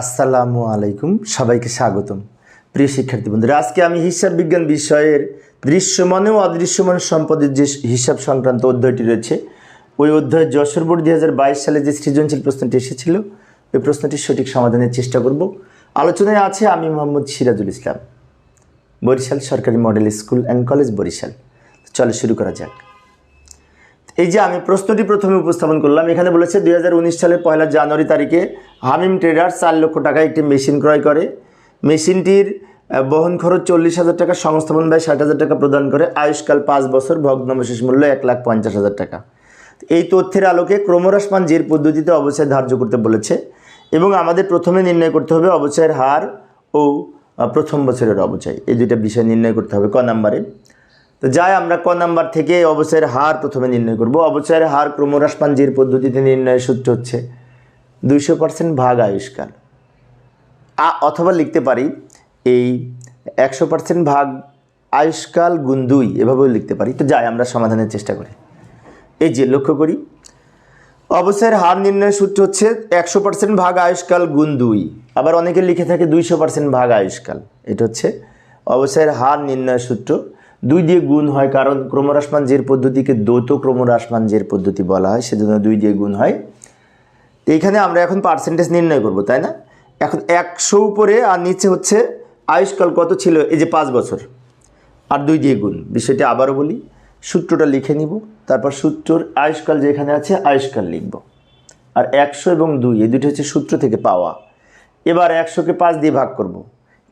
আসসালামু আলাইকুম, সবাইকে স্বাগতম। প্রিয় শিক্ষার্থী বন্ধুরা, আজকে আমি হিসাব বিজ্ঞান বিষয়ের দৃশ্যমান ও অদৃশ্যমান সম্পদের যে হিসাব সংক্রান্ত অধ্যায়টি রয়েছে, ওই অধ্যায় যশোর বোর্ড দুই হাজার বাইশ সালে যে সৃজনশীল প্রশ্নটি এসেছিল, ওই প্রশ্নটির সঠিক সমাধানের চেষ্টা করব। আলোচনায় আছে আমি মোহাম্মদ সিরাজুল ইসলাম, বরিশাল সরকারি model school and college Barishal. চলে শুরু করা যাক। এই যে আমি প্রশ্নটি প্রথমে উপস্থাপন করলাম, এখানে বলেছে দু হাজার উনিশ সালের পয়লা জানুয়ারি তারিখে হামিম ট্রেডার চার লক্ষ টাকা একটি মেশিন ক্রয় করে। মেশিনটির বহন খরচ চল্লিশ হাজার টাকা, সংস্থাপন ব্যয় ষাট হাজার টাকা প্রদান করে। আয়ুষ্কাল পাঁচ বছর ভগ্নাবশেষ মূল্য এক লাখ পঞ্চাশ হাজার টাকা। এই তথ্যের আলোকে ক্রমহ্রাসমান জের পদ্ধতিতে অবচয় ধার্য করতে বলেছে এবং আমাদের প্রথমে নির্ণয় করতে হবে অবচয়ের হার ও প্রথম বছরের অবচয়। এই দুইটা বিষয় নির্ণয় করতে হবে ক নাম্বারে। তো যাই, আমরা ক নাম্বার থেকে অবচয়ের হার প্রথমে নির্ণয় করব। অবচয়ের হার ক্রমহ্রাসমান জের পদ্ধতিতে নির্ণয়ের সূত্র হচ্ছে দুইশো পার্সেন্ট ভাগ আয়ুষ্কাল। অথবা লিখতে পারি এই একশো পার্সেন্ট ভাগ আয়ুষ্কাল গুণ দুই, এভাবেও লিখতে পারি। তো যাই, আমরা সমাধানের চেষ্টা করি। এই যে, লক্ষ্য করি। অবচয়ের হার নির্ণয়ের সূত্র হচ্ছে একশো পার্সেন্ট ভাগ আয়ুষ্কাল গুণ দুই। আবার অনেকে লিখে থাকে দুইশো পার্সেন্ট ভাগ আয়ুষ্কাল। এটা হচ্ছে অবচয়ের হার নির্ণয়ের সূত্র দুই দিয়ে গুণ হয় কারণ ক্রমহ্রাসমান জের পদ্ধতিকে দ্বৈত ক্রমহ্রাসমান জের পদ্ধতি বলা হয়, সেজন্য দুই দিয়ে গুণ হয়। তো এইখানে আমরা এখন পার্সেন্টেজ নির্ণয় করব, তাই না? এখন একশো উপরে আর নিচে হচ্ছে আয়ুষ্কাল কত ছিল? এই যে পাঁচ বছর। আর দুই দিয়ে গুণ, বিষয়টি আবারও বলি। সূত্রটা লিখে নিব, তারপর সূত্রর আয়ুষ্কাল যেখানে আছে আয়ুষ্কাল লিখব। আর একশো এবং দুই, এই দুটো হচ্ছে সূত্র থেকে পাওয়া। এবার একশোকে পাঁচ দিয়ে ভাগ করব।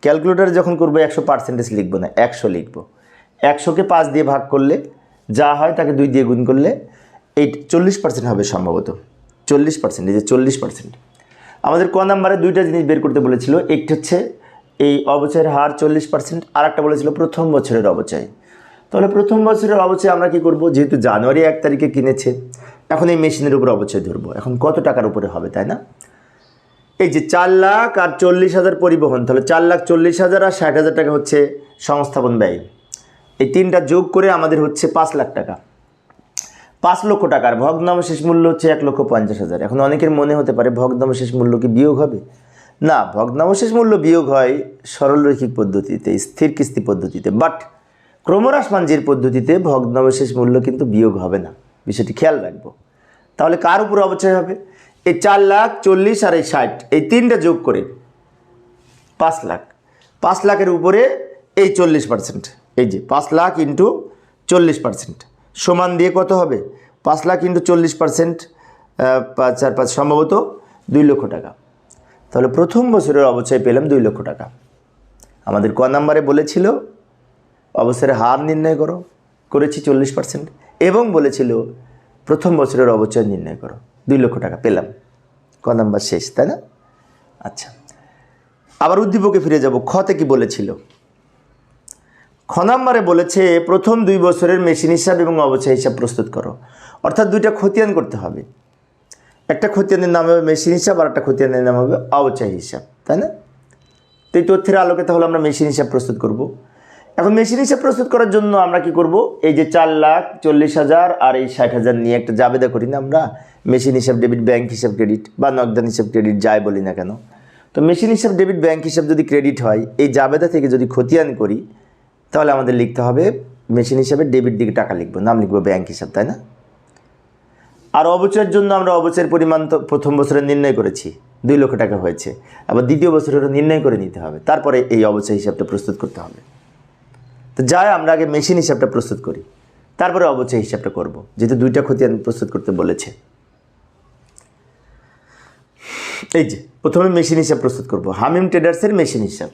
ক্যালকুলেটারে যখন করব, একশো পার্সেন্টেজ লিখব না, একশো লিখব। একশোকে পাঁচ দিয়ে ভাগ করলে যা হয় তাকে দুই দিয়ে গুণ করলে এই চল্লিশ পার্সেন্ট হবে সম্ভবত। চল্লিশ পার্সেন্ট এই যে চল্লিশ পার্সেন্ট আমাদের ক নাম্বারে দুইটা জিনিস বের করতে বলেছিল। একটি হচ্ছে এই অবচয়ের হার চল্লিশ পার্সেন্ট আর একটা বলেছিল প্রথম বছরের অবচয়। তাহলে প্রথম বছরের অবচয় আমরা কি করব? যেহেতু জানুয়ারি এক তারিখে কিনেছে, এখন এই মেশিনের উপর অবচয় ধরবো। এখন কত টাকার উপরে হবে, তাই না? এই যে চার লাখ আর চল্লিশ হাজার পরিবহন, তাহলে চার লাখ চল্লিশ হাজার আর ষাট হাজার টাকা হচ্ছে সংস্থাপন ব্যয়। এই তিনটা যোগ করে আমাদের হচ্ছে পাঁচ লাখ টাকা। পাঁচ লক্ষ টাকার ভগ্নাবশেষ মূল্য হচ্ছে এক লক্ষ পঞ্চাশ হাজার। এখন অনেকের মনে হতে পারে ভগ্নাবশেষ মূল্য কি বিয়োগ হবে? না ভগ্নাবশেষ মূল্য বিয়োগ হয় সরলরৈখিক পদ্ধতিতে, স্থির কিস্তি পদ্ধতিতে। বাট ক্রমহ্রাসমান জের পদ্ধতিতে ভগ্নাবশেষ মূল্য কিন্তু বিয়োগ হবে না। বিষয়টি খেয়াল রাখব। তাহলে কার উপর অবচয় হবে? এই চার লাখ, চল্লিশ আর এই ষাট, এই তিনটা যোগ করে পাঁচ লাখ। পাঁচ লাখের উপরে এই চল্লিশ পার্সেন্ট এই যে পাঁচ লাখ ইন্টু চল্লিশ পার্সেন্ট। সমান দিয়ে কত হবে? পাঁচ লাখ ইন্টু চল্লিশ পার্সেন্ট চার, পাঁচ সম্ভবত দুই লক্ষ টাকা। তাহলে প্রথম বছরের অবচয় পেলাম দুই লক্ষ টাকা। আমাদের ক নাম্বারে বলেছিল, অবসরের হার নির্ণয় করো, করেছি চল্লিশ পার্সেন্ট, এবং বলেছিল প্রথম বছরের অবচয় নির্ণয় করো, দুই লক্ষ টাকা পেলাম। ক নাম্বার শেষ, তাই না? আচ্ছা। আবার উদ্দীপকে ফিরে যাব, খতে কি বলেছিল? খ বলেছে, প্রথম দুই বছরের মেশিন হিসাব এবং অবচয় হিসাব প্রস্তুত করো। অর্থাৎ দুইটা খতিয়ান করতে হবে। একটা খতিয়ানের নাম হবে মেশিন হিসাব, আর একটা খতিয়ানের নাম হবে অবচয় হিসাব, তাই না? তো এই তথ্যের আলোকে তাহলে আমরা মেশিন হিসাব প্রস্তুত করব। এখন মেশিন হিসাব প্রস্তুত করার জন্য আমরা কি করব? এই যে চার লাখ চল্লিশ হাজার আর এই ষাট হাজার নিয়ে একটা জাবেদা করি না আমরা। মেশিন হিসাব, ডেবিট ব্যাংক হিসাব, ক্রেডিট বা নগদান হিসাব, ক্রেডিট যাই বলি না কেন। তো মেশিন হিসাব, ডেবিট ব্যাংক হিসাব যদি ক্রেডিট হয়, এই জাবেদা থেকে যদি খতিয়ান করি তাহলে আমাদের লিখতে হবে মেশিন হিসাবে ডেবিট দিকে টাকা লিখব, নাম লিখব ব্যাংক হিসাব, তাই না? আর অবচয়ের জন্য আমরা অবচয়ের পরিমাণ তো প্রথম বছরে নির্ণয় করেছি, দুই লক্ষ টাকা হয়েছে। আবার দ্বিতীয় বছরেরও নির্ণয় করে নিতে হবে, তারপরে এই অবচয় হিসাবটা প্রস্তুত করতে হবে। তো যাই, আমরা আগে মেশিন হিসাবটা প্রস্তুত করি, তারপরে অবচয় হিসাবটা করব, যেহেতু দুইটা খতিয়ান প্রস্তুত করতে বলেছে। এই যে, প্রথমে মেশিন হিসাব প্রস্তুত করব, হামিম ট্রেডার্সের মেশিন হিসাব।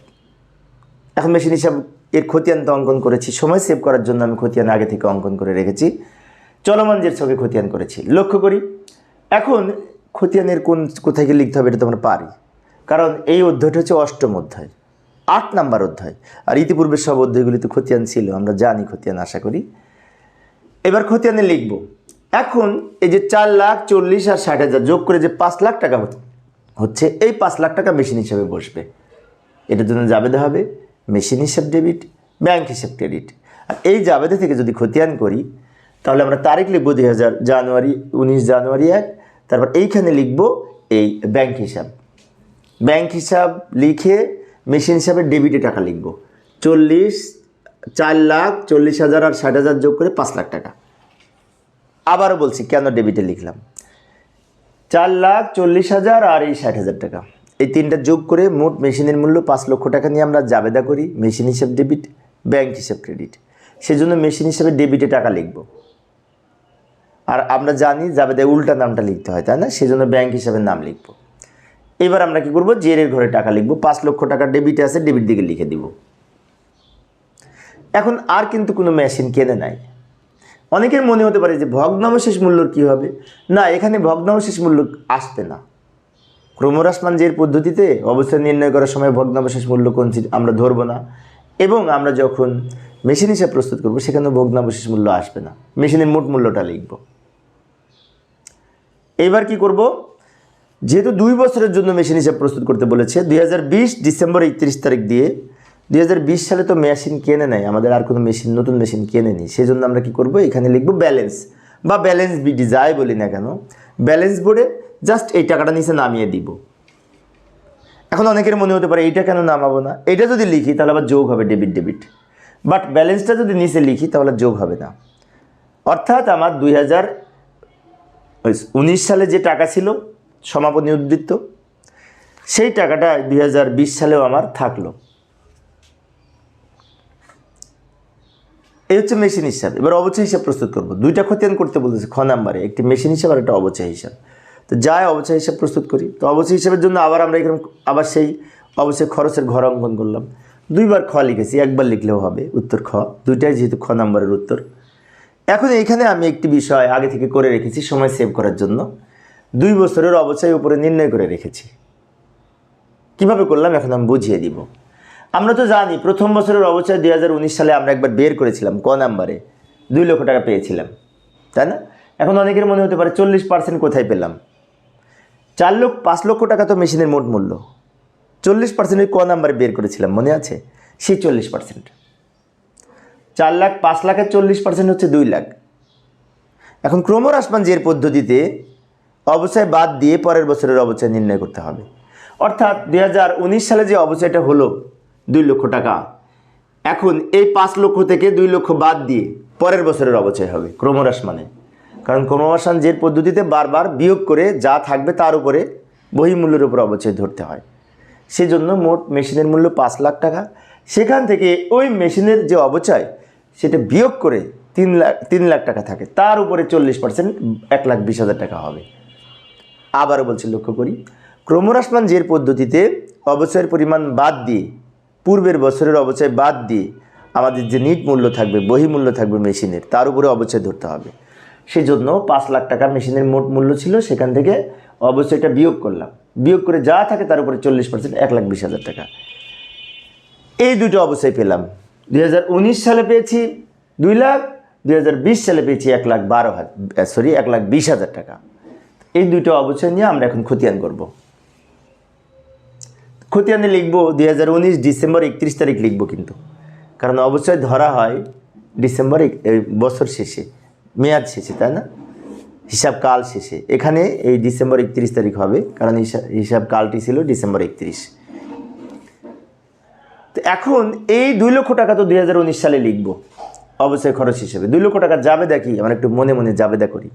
এখন মেশিন হিসাব এর খতিয়ান তো অঙ্কন করেছি। সময় সেভ করার জন্য আমি খতিয়ান আগে থেকে অঙ্কন করে রেখেছি। চলমান যে ছকে খতিয়ান করেছি। লক্ষ্য করি, এখন খতিয়ানের কোন কোথায় গিয়ে লিখতে হবে এটা তো আমরা পারি। কারণ এই অধ্যায়টা হচ্ছে অষ্টম অধ্যায়, আট নাম্বার অধ্যায়। আর ইতিপূর্বে সব অধ্যায়গুলিতে খতিয়ান ছিল, আমরা জানি খতিয়ান, আশা করি। এবার খতিয়ানে লিখব, এখন এই যে চার লাখ চল্লিশ আর ষাট হাজার যোগ করে যে পাঁচ লাখ টাকা হচ্ছে এই পাঁচ লাখ টাকা মেশিন হিসাবে বসবে। এটার জন্য যাবে জাবেদা হবে। মেশিন হিসাব ডেবিট ব্যাংক হিসাব ক্রেডিট আর এই জাবেদা থেকে যদি খতিয়ান করি, তাহলে আমরা তারিখ লিখব দুই হাজার জানুয়ারি, উনিশ জানুয়ারি এক, তারপর এইখানে লিখব এই ব্যাংক হিসাব। ব্যাংক হিসাব লিখে মেশিন হিসাবে ডেবিটে টাকা লিখব। চল্লিশ, চার লাখ, চল্লিশ হাজার আর ষাট হাজার যোগ করে পাঁচ লাখ টাকা। আবারও বলছি, কেন ডেবিটে লিখলাম? চার লাখ, চল্লিশ হাজার আর এই ষাট হাজার টাকা। এই তিনটা যোগ করে মোট মেশিনের মূল্য পাঁচ লক্ষ টাকা নিয়ে আমরা জাবেদা করি, মেশিন হিসাব ডেবিট ব্যাংক হিসাব ক্রেডিট সেজন্য মেশিন হিসাবে ডেবিটে টাকা লিখব। আর আমরা জানি জাবেদায় উল্টা নামটা লিখতে হয়, তাই না? সেজন্য ব্যাংক হিসাবে নাম লিখব। এবার আমরা কি করব? জেরের ঘরে টাকা লিখব, পাঁচ লক্ষ টাকা ডেবিটে আছে ডেবিট দিকে লিখে দিব। এখন আর কিন্তু কোনো মেশিন কেনে নাই। অনেকের মনে হতে পারে যে ভগ্নাবশেষ মূল্যর কী হবে? না, এখানে ভগ্নাবশেষ মূল্য আসবে না। ক্রমহ্রাসমান যে পদ্ধতিতে অবস্থান নির্ণয় করার সময় ভগ্নাবশেষ মূল্য কোনটি আমরা ধরবো না। এবং আমরা যখন মেশিন হিসাব প্রস্তুত করব সেখানে ভগ্নাবশেষ মূল্য আসবে না। মেশিনের মোট মূল্যটা লিখব। এইবার কি করব? যেহেতু দুই বছরের জন্য মেশিন হিসাব প্রস্তুত করতে বলেছে, দুই হাজার বিশ ডিসেম্বর একত্রিশ তারিখ দিয়ে দুই হাজার বিশ সালে তো মেশিন কেনে নেয় আমাদের আর কোনো মেশিন, নতুন মেশিন কেনে নি সেই জন্য আমরা কি করব? এখানে লিখব ব্যালেন্স। বা ব্যালেন্স বিডি যাই বলি না কেন, ব্যালেন্স বোর্ডে জাস্ট এই টাকাটা নিচে নামিয়ে দিব। এখন অনেকের মনে হতে পারে, এইটা কেন নামাবো না? এটা যদি লিখি, তাহলে আবার যোগ হবে ডেবিট ডেবিট বাট ব্যালেন্সটা যদি নিচে লিখি, তাহলে যোগ হবে না। অর্থাৎ আমার দুই হাজার উনিশ সালে যে টাকা ছিল, সমাপনী উদ্বৃত্ত, সেই টাকাটা দুই হাজার বিশ সালেও আমার থাকল। এই হচ্ছে মেশিন হিসাব। এবার অবচয় হিসাব প্রস্তুত করব। দুইটা খতিয়ান করতে বলতেছে, খ নাম্বারে। একটি মেশিন হিসাব আর একটা অবচয় হিসাব। তো যাই অবচয় হিসাব প্রস্তুত করি। তো অবচয় হিসাবের জন্য আবার আমরা এখানে আবার সেই অবশ্যই খরচের ঘর অঙ্কন করলাম। দুইবার খ লিখেছি, একবার লিখলেও হবে উত্তর খ। দুইটাই যেহেতু খ নাম্বারের উত্তর। এখন এইখানে আমি একটি বিষয় আগে থেকে করে রেখেছি সময় সেভ করার জন্য। দুই বছরের অবচয় উপরে নির্ণয় করে রেখেছি। কীভাবে করলাম এখন আমি বুঝিয়ে দিব। আমরা তো জানি প্রথম বছরের অবচয় দুই হাজার উনিশ সালে আমরা একবার বের করেছিলাম ক নাম্বারে। দুই লক্ষ টাকা পেয়েছিলাম। তাই না? এখন অনেকের মনে হতে পারে চল্লিশ পার্সেন্ট কোথায় পেলাম? চার লক্ষ, পাঁচ লক্ষ টাকা তো মেশিনের মোট মূল্য। চল্লিশ পার্সেন্টের ক নাম্বারে বের করেছিলাম, মনে আছে? সেই চল্লিশ পার্সেন্ট চার লাখ, পাঁচ লাখের চল্লিশ পার্সেন্ট হচ্ছে দুই লাখ। এখন ক্রমহ্রাসমান জের পদ্ধতিতে অবচয় বাদ দিয়ে পরের বছরের অবচয় নির্ণয় করতে হবে। অর্থাৎ দু হাজার উনিশ সালে যে অবচয়টা হলো দুই লক্ষ টাকা, এখন এই পাঁচ লক্ষ থেকে দুই লক্ষ বাদ দিয়ে পরের বছরের অবচয় হবে ক্রমহ্রাস মানে কারণ ক্রমহ্রাসমান জের পদ্ধতিতে বারবার বিয়োগ করে যা থাকবে তার উপরে বহিমূল্যের উপর অবচয় ধরতে হয়। সেজন্য মোট মেশিনের মূল্য পাঁচ লাখ টাকা। সেখান থেকে ওই মেশিনের যে অবচয়, সেটা বিয়োগ করে তিন লাখ তিন লাখ টাকা থাকে। তার উপরে চল্লিশ পার্সেন্ট এক লাখ বিশ হাজার টাকা হবে। আবারও বলছি, লক্ষ্য করি, ক্রমহ্রাসমান জের পদ্ধতিতে অবচয়ের পরিমাণ বাদ দিয়ে, পূর্বের বছরের অবচয় বাদ দিয়ে আমাদের যে নিট মূল্য থাকবে, বহিমূল্য থাকবে মেশিনের, তার উপরে অবচয় ধরতে হবে। সেই জন্য পাঁচ লাখ টাকা মেশিনের মোট মূল্য ছিল সেখান থেকে অবশ্যই এটা বিয়োগ করলাম। বিয়োগ করে যা থাকে তার উপরে চল্লিশ পার্সেন্ট এক লাখ বিশ হাজার টাকা। এই দুটো অবশ্যই পেলাম। দুই হাজার উনিশ সালে পেয়েছি দুই লাখ, দুই হাজার বিশ সালে পেয়েছি এক লাখ বারো হাজার সরি এক লাখ বিশ হাজার টাকা। এই দুটো অবচয় নিয়ে আমরা এখন খতিয়ান করব। খতিয়ানে লিখব দুই ডিসেম্বর একত্রিশ তারিখ লিখব কিন্তু। কারণ অবশ্যই ধরা হয় ডিসেম্বর বছর শেষে। মেয়াদ শেষে, তাই না? হিসাব কাল শেষে। এখানে এই ডিসেম্বর একত্রিশ তারিখ হবে, কারণ হিসাব কালটি ছিল ডিসেম্বর একত্রিশ। তো এখন এই দুই লক্ষ টাকা তো দুই হাজার উনিশ সালে লিখব অবশ্যই খরচ হিসেবে। দুই লক্ষ টাকা যাবে দেখি আমরা একটু মনে মনে যাবেদা করি।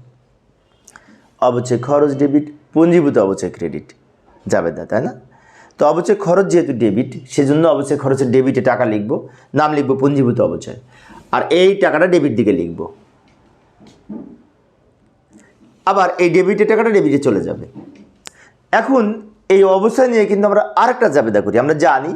অবচয় খরচ ডেবিট, পুঞ্জীভূত অবচয় ক্রেডিট জাবেদা তাই না? তো অবচয় খরচ যেহেতু ডেবিট, সেজন্য অবচয় খরচের ডেবিটে টাকা লিখব, নাম লিখব পুঞ্জীভূত অবচয়। আর এই টাকাটা ডেবিট দিকে লিখব। আবার এই ডেবিটের টাকাটা ডেবিটে চলে যাবে। এখন এই অবস্থা নিয়ে কিন্তু আমরা আরেকটা জাবেদা করি। আমরা জানি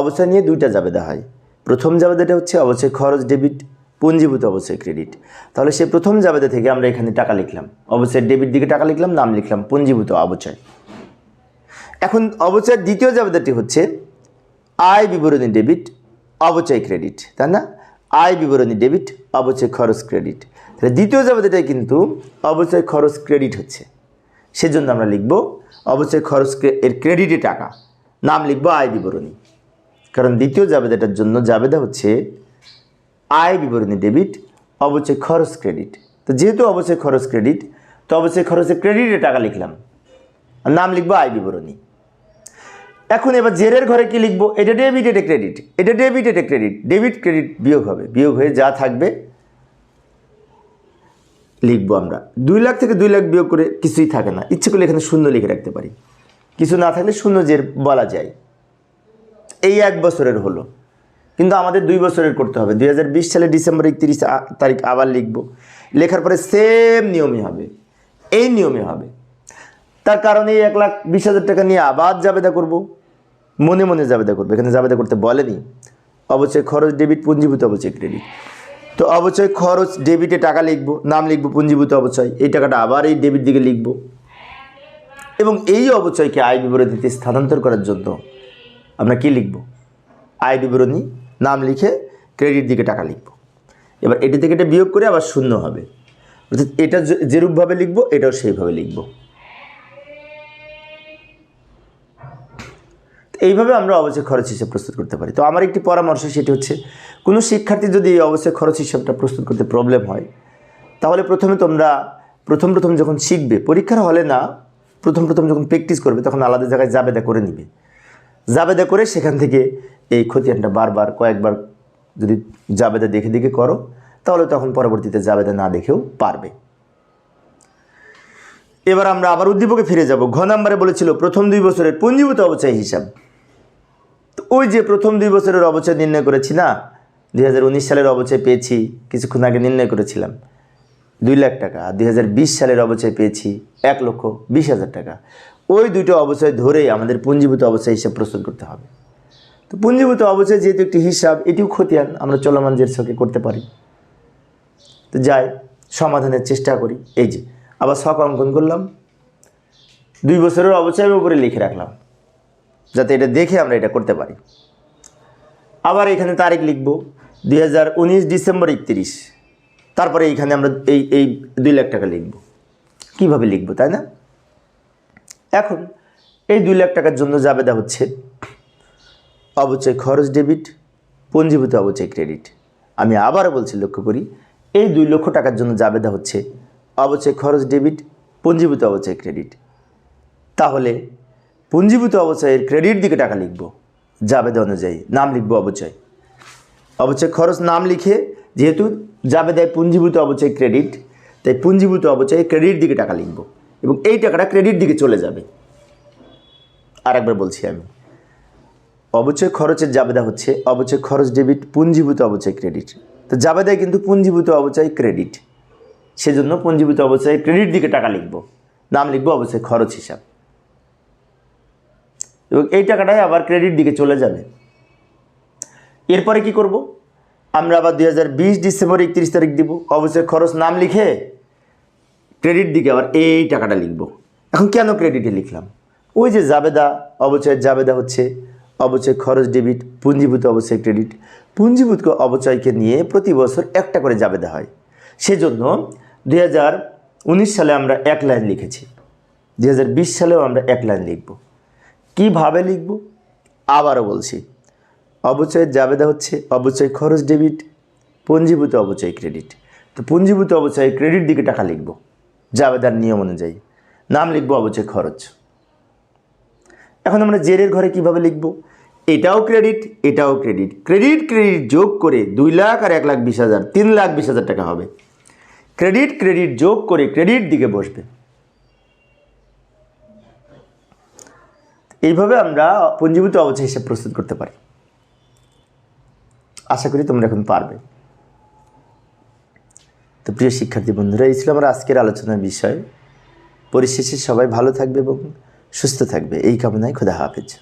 অবস্থা নিয়ে দুইটা জাবেদা হয়। প্রথম জাবেদাটা হচ্ছে অবশ্যই খরচ ডেবিট পুঞ্জীভূত অবশ্যই ক্রেডিট তাহলে সেই প্রথম জাবেদা থেকে আমরা এখানে টাকা লিখলাম। অবশ্যই ডেবিট দিকে টাকা লিখলাম, নাম লিখলাম, পুঞ্জীভূত অবচয়। এখন অবচয়ের দ্বিতীয় জাবেদাটি হচ্ছে আয় বিবরণী ডেবিট অবচয় ক্রেডিট তাই না? আয় বিবরণী ডেবিট অবচয় খরচ ক্রেডিট তাহলে দ্বিতীয় জাবেদাটাই কিন্তু অবচয় খরচ ক্রেডিট হচ্ছে। সেজন্য আমরা লিখব অবচয় খরচ এর ক্রেডিটে টাকা। নাম লিখব আয় বিবরণী। কারণ দ্বিতীয় জাবেদাটার জন্য জাবেদা হচ্ছে আয় বিবরণী ডেবিট অবচয় খরচ ক্রেডিট তো যেহেতু অবচয় খরচ ক্রেডিট তো অবচয় খরচের ক্রেডিটে টাকা লিখলাম। আর নাম লিখব আয় বিবরণী। এখন এবার জেরের ঘরে কি লিখব? এটা ডেবিট এটা ক্রেডিট এটা ডেবিট এটা ক্রেডিট ডেবিট ক্রেডিট বিয়োগ হবে। বিয়োগ হয়ে যা থাকবে লিখব আমরা। দুই লাখ থেকে দুই লাখ বিয়োগ করে কিছুই থাকে না। ইচ্ছে করলে এখানে শূন্য লিখে রাখতে পারি। কিছু না থাকলে শূন্য যে বলা যায়। এই এক বছরের হলো। কিন্তু আমাদের দুই বছরের করতে হবে। দুই সালে ডিসেম্বর একত্রিশ তারিখ আবার লিখব। লেখার পরে সেম নিয়মই হবে। এই নিয়মে হবে। তার কারণে এক লাখ বিশ হাজার টাকা নিয়ে আবার জাবেদা করব। মনে মনে জাবেদা করব। এখানে জাবেদা করতে বলেনি। অবশ্যই খরচ ডেবিট পুঞ্জীভূত অবশ্যই ক্রেডিট তো অবচয় খরচ ডেবিটে টাকা লিখব, নাম লিখব, পুঞ্জীভূত অবচয়, এই টাকাটা আবার এই ডেবিট দিকে লিখব। এবং এই অবচয়কে আয় বিবরণীতে স্থানান্তর করার জন্য আমরা কি লিখব? আয় বিবরণী, নাম লিখে ক্রেডিট দিকে টাকা লিখব। এবার এটি থেকে এটা বিয়োগ করে আবার শূন্য হবে। অর্থাৎ এটা যেরূপভাবে লিখব, এটাও সেইভাবে লিখব। এইভাবে আমরা অবশ্যই খরচ হিসাব প্রস্তুত করতে পারি। তো আমার একটি পরামর্শ সেটি হচ্ছে, কোনো শিক্ষার্থী যদি এই অবশ্যই খরচ হিসাবটা প্রস্তুত করতে প্রবলেম হয়, তাহলে প্রথমে তোমরা, প্রথম প্রথম যখন শিখবে, পরীক্ষার হলে না, প্রথম প্রথম যখন প্র্যাকটিস করবে, তখন আলাদা জায়গায় জাবেদা করে নিবে। জাবেদা করে সেখান থেকে এই খতিয়ানটা বারবার, কয়েকবার যদি জাবেদা দেখে দেখে করো, তাহলে তখন পরবর্তীতে জাবেদা না দেখেও পারবে। এবার আমরা আবার উদ্দীপকে ফিরে যাব। ঘ নাম্বারে বলেছিল, প্রথম দুই বছরের পুঞ্জীভূত অবচয় হিসাব। ওই যে প্রথম দুই বছরের অবচয় নির্ণয় করেছি না? দুই হাজার উনিশ সালের অবচয় পেয়েছি, কিছুক্ষণ আগে নির্ণয় করেছিলাম। দুই লাখ টাকা। আর দুই সালের অবচয় পেয়েছি, এক লক্ষ বিশ হাজার টাকা। ওই দুটো অবচয় ধরেই আমাদের পুঞ্জীভূত অবচয় হিসাব প্রস্তুত করতে হবে। তো পুঞ্জীভূত অবচয় যেহেতু একটি হিসাব, এটিও খতিয়ান। আমরা চলমান জের ছকে করতে পারি। তো যাই, সমাধানের চেষ্টা করি। এই যে, আবার শখ অঙ্কন করলাম। দুই বছরের অবচয়ের উপরে লিখে রাখলাম। যাতে এটা দেখে আমরা এটা করতে পারি। আবার এখানে তারিখ লিখব, দুই হাজার উনিশ ডিসেম্বর একত্রিশ। তারপরে এইখানে আমরা এই এই দুই লাখ টাকা লিখব। কীভাবে লিখব, তাই না? এখন এই দুই লাখ টাকার জন্য জাবেদা হচ্ছে, অবচয় খরচ ডেবিট, পঞ্জীভূত অবচয় ক্রেডিট। আমি আবারও বলছি, লক্ষ্য করি, এই দুই লক্ষ টাকার জন্য জাবেদা হচ্ছে, অবচয় খরচ ডেবিট, পঞ্জীভূত অবচয় ক্রেডিট। তাহলে পুঞ্জীভূত অবচয়ের ক্রেডিট দিকে টাকা লিখব, জাবেদা অনুযায়ী নাম লিখব অবচয়। অবচয় খরচ নাম লিখে, যেহেতু জাবেদায় পুঞ্জীভূত অবচয় ক্রেডিট, তাই পুঞ্জীভূত অবচয় ক্রেডিট দিকে টাকা লিখব এবং এই টাকাটা ক্রেডিট দিকে চলে যাবে। আর একবার বলছি আমি, অবচয় খরচের জাবেদা হচ্ছে অবচয় খরচ ডেবিট, পুঞ্জীভূত অবচয় ক্রেডিট। তো জাবেদায় কিন্তু পুঞ্জীভূত অবচয় ক্রেডিট, সেজন্য পুঞ্জীভূত অবচয় ক্রেডিট দিকে টাকা লিখব, নাম লিখব অবশ্যই খরচ হিসাব। এবং এই টাকাটাই আবার ক্রেডিট দিকে চলে যাবে। এরপরে কি করব? আমরা আবার দুই হাজার বিশ ডিসেম্বর একত্রিশ তারিখ দিব। অবশ্যই খরচ নাম লিখে ক্রেডিট দিকে আবার এই টাকাটা লিখব। এখন কেন ক্রেডিটে লিখলাম? ওই যে জাবেদা, অবচয়ের জাবেদা হচ্ছে, অবচয় খরচ ডেবিট পুঞ্জীভূত অবচয় ক্রেডিট পুঞ্জীভূত অবচয়কে নিয়ে প্রতি বছর একটা করে জাবেদা হয়। সেজন্য দু হাজার উনিশ সালে আমরা এক লাইন লিখেছি। দু হাজার বিশ সালেও আমরা এক লাইন লিখব। কীভাবে লিখব? আবারও বলছি, অবচয়ের জাবেদা হচ্ছে অবচয় খরচ ডেবিট, পঞ্জীভূত অবচয় ক্রেডিট। তো পঞ্জীভূত অবচয় ক্রেডিট দিকে টাকা লিখব, জাবেদার নিয়ম অনুযায়ী। নাম লিখব অবচয় খরচ। এখন আমরা জেরের ঘরে কীভাবে লিখব? এটাও ক্রেডিট এটাও ক্রেডিট। ক্রেডিট ক্রেডিট যোগ করে দুই লাখ আর এক লাখ বিশ হাজার, তিন লাখ বিশ হাজার টাকা হবে। ক্রেডিট ক্রেডিট যোগ করে ক্রেডিট দিকে বসবে। এইভাবে আমরা পঞ্জীভূত অবচয় হিসেবে প্রস্তুত করতে পারি। আশা করি তোমরা এখন পারবে। তো প্রিয় শিক্ষার্থী বন্ধুরা, এই ছিল আমার আজকের আলোচনার বিষয়। পরিশেষে সবাই ভালো থাকবে এবং সুস্থ থাকবে। এই কামনায় খোদা হাফেজ।